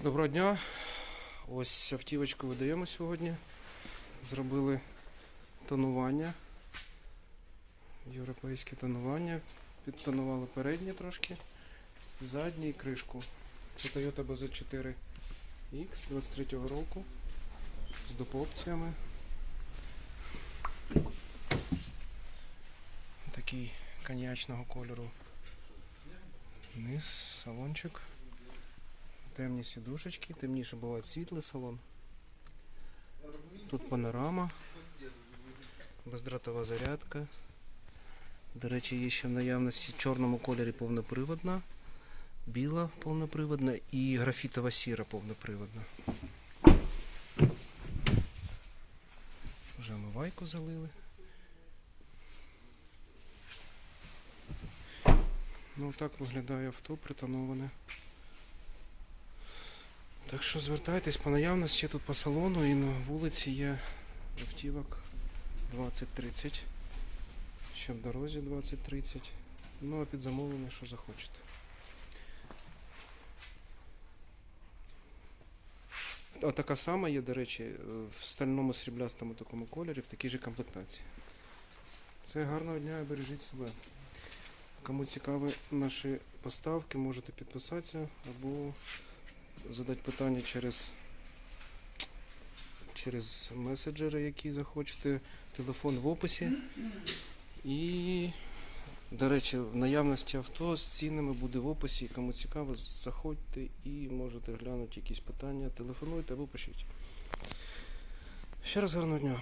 Доброго дня. Ось автівочку видаємо сьогодні. Зробили тонування. Європейське тонування. Підтонували переднє трошки. Заднє і кришку. Це Toyota BZ4 X 23-го року. З допопціями. Такий коньячного кольору. Низ, салончик. Темні сідушечки, темніше буває світлий салон. Тут панорама, бездротова зарядка. До речі, є ще в наявності в чорному кольорі повноприводна, біла повноприводна і графітова сіра повноприводна. Вже омивайку залили. Ну так виглядає авто притоноване. Так що звертайтесь по наявності тут по салону і на вулиці є автівок 20-30. Ще в дорозі 20-30. Ну а під замовлення, що захочете. А така сама є, до речі, в стальному сріблястому такому кольорі, в такій же комплектації. Це гарного дня бережіть себе. Кому цікаві наші поставки, можете підписатися або задати питання через, через меседжери, які захочете. Телефон в описі. І, до речі, наявності авто з цінами буде в описі. Кому цікаво, заходьте і можете глянути якісь питання. Телефонуйте або пишіть. Ще раз гарного дня.